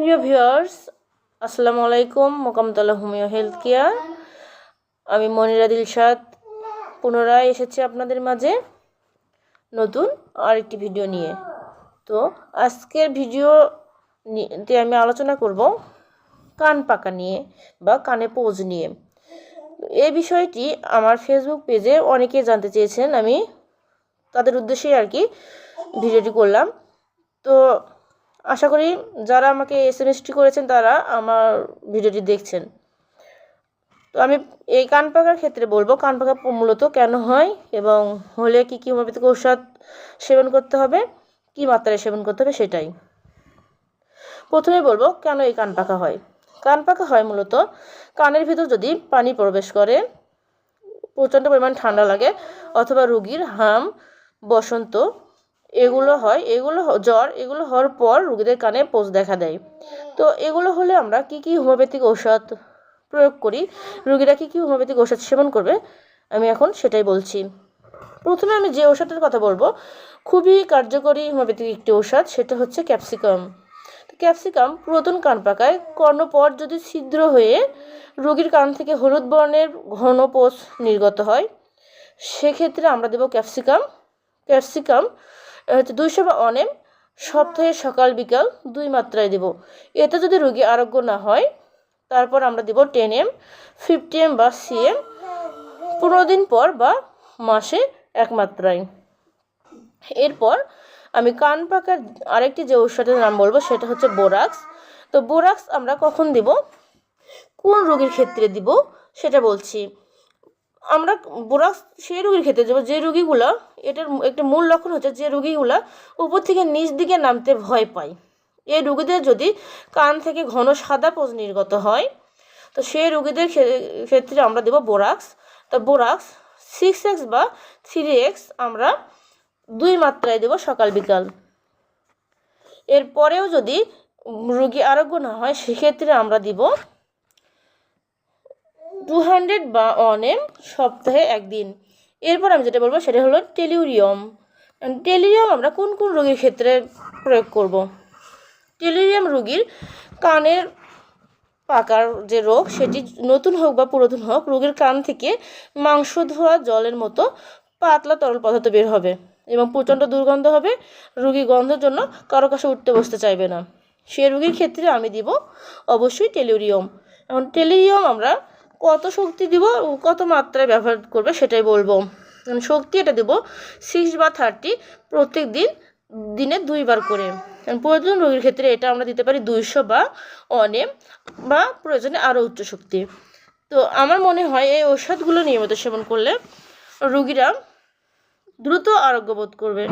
প্রিয় ভিউয়ার্স, আসসালামু আলাইকুম, মোকামতলা হোমিও হেলথ কেয়ার আমি মনিরা দিলশাদ, পুনরায় এসেছি আপনাদের মাঝে নতুন আরেকটি ভিডিও নিয়ে। তো আজকের ভিডিও ভিডিওতে আমি আলোচনা করব কান পাকা নিয়ে বা কানে পোজ নিয়ে। এই বিষয়টি আমার ফেসবুক পেজে অনেকে জানতে চেয়েছেন, আমি তাদের উদ্দেশ্যেই আর কি ভিডিওটি করলাম। তো আশা করি যারা আমাকে এস এম এসটি করেছেন তারা আমার ভিডিওটি দেখছেন। তো আমি এই কান পাকার ক্ষেত্রে বলব, কান পাকা মূলত কেন হয় এবং হলে কী কী হোমিওপ্যাথিক ঔষধ সেবন করতে হবে, কী মাত্রায় সেবন করতে হবে সেটাই। প্রথমে বলব কেন এই কান পাকা হয়। কান পাকা হয় মূলত কানের ভিতর যদি পানি প্রবেশ করে, প্রচণ্ড পরিমাণ ঠান্ডা লাগে অথবা রুগীর হাম বসন্ত এগুলো হয়, এগুলো জ্বর, এগুলো হওয়ার পর রুগীদের কানে পোষ দেখা দেয়। তো এগুলো হলে আমরা কি কি হোমিওপ্যাথিক ঔষধ প্রয়োগ করি, রুগীরা কী কী হোমিওপ্যাথিক ঔষধ সেবন করবে, আমি এখন সেটাই বলছি। প্রথমে আমি যে ঔষধের কথা বলব, খুবই কার্যকরী হোমিওপ্যাথিক একটি ঔষধ, সেটা হচ্ছে ক্যাপসিকাম। ক্যাপসিকাম পুরাতন কান পাকায় কর্ণপট যদি ছিদ্র হয়ে রোগীর কান থেকে হলুদ বর্ণের ঘন পোষ নির্গত হয়, সেক্ষেত্রে আমরা দেবো ক্যাপসিকাম। ক্যাপসিকাম হচ্ছে দুইশো বা অনেম সপ্তাহে সকাল, বিকাল দুই মাত্রায় দেব। এতে যদি রোগী আরোগ্য না হয়, তারপর আমরা দেব টেন এম, ফিফটি এম বা সি এম, পনেরো দিন পর বা মাসে এক মাত্রায়। এরপর আমি কান পাকার আরেকটি যে ঔষধের নাম বলব, সেটা হচ্ছে বোরাক্স। তো বোরাক্স আমরা কখন দিব? কোন রোগীর ক্ষেত্রে দিব? সেটা বলছি। আমরা বোরাক্স সেই রুগীর ক্ষেত্রে যাব, যে রুগীগুলো এটার একটা মূল লক্ষণ হচ্ছে যে রুগীগুলো উপর থেকে নিচ দিকে নামতে ভয় পায়। এই রুগীদের যদি কান থেকে ঘন সাদা পোজ নির্গত হয়, তো সেই রুগীদের ক্ষেত্রে আমরা দেবো বোরাক্স। তো বোরাক্স সিক্স এক্স বা থ্রি এক্স আমরা দুই মাত্রায় দেবো সকাল, বিকাল। এরপরেও যদি রুগী আরোগ্য না হয়, সেক্ষেত্রে আমরা দিব টু হান্ড্রেড বা অন এম সপ্তাহে একদিন। এরপর আমি যেটা বলব সেটা হলো টেলিউরিয়াম টেলিউরিয়াম আমরা কোন কোন রোগীর ক্ষেত্রে প্রয়োগ করব। টেলিউরিয়াম রোগীর কানের পাকার যে রোগ, সেটি নতুন হোক বা পুরাতন হোক, রোগীর কান থেকে মাংস ধোয়া, জলের মতো পাতলা তরল পদার্থ বের হবে এবং প্রচণ্ড দুর্গন্ধ হবে। রুগী গন্ধের জন্য কারও কাছে উঠতে বসতে চাইবে না। সে রুগীর ক্ষেত্রে আমি দিব অবশ্যই টেলিউরিয়াম এখন টেলিউরিয়াম আমরা কত শক্তি দিব, কত মাত্রায় ব্যবহার করবে সেটাই বলব। শক্তি এটা দেবো সিক্স বা থার্টি প্রত্যেক দিন, দিনে দুইবার করে। প্রয়োজন রোগীর ক্ষেত্রে এটা আমরা দিতে পারি দুইশো বা অনে বা প্রয়োজনে আরও উচ্চ শক্তি। তো আমার মনে হয় এই ঔষধগুলো নিয়মিত সেবন করলে রুগীরা দ্রুত আরোগ্য বোধ করবে।